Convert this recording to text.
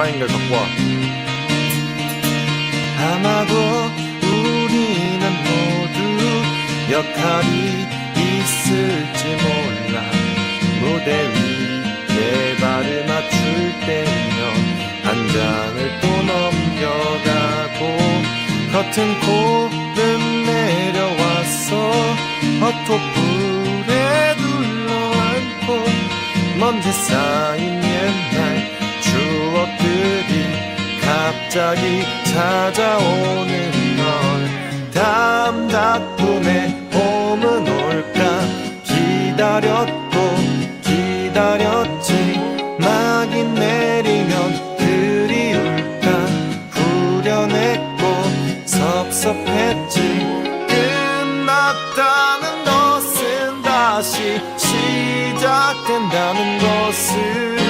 드라잉을 갖고 와. 아마도 우리는 모두 역할이 있을지 몰라 무대 위에 발을 맞출 때면 한 장을 또 넘겨가고 커튼 콜은 내려왔어 헛토불에 둘러앉고 먼지 쌓인 갑자기 찾아오는 걸 다음 작품의 봄은 올까? 기다렸고 기다렸지. 막이 내리면 그리울까? 후련했고 섭섭했지. 끝났다는 것은 다시 시작된다는 것을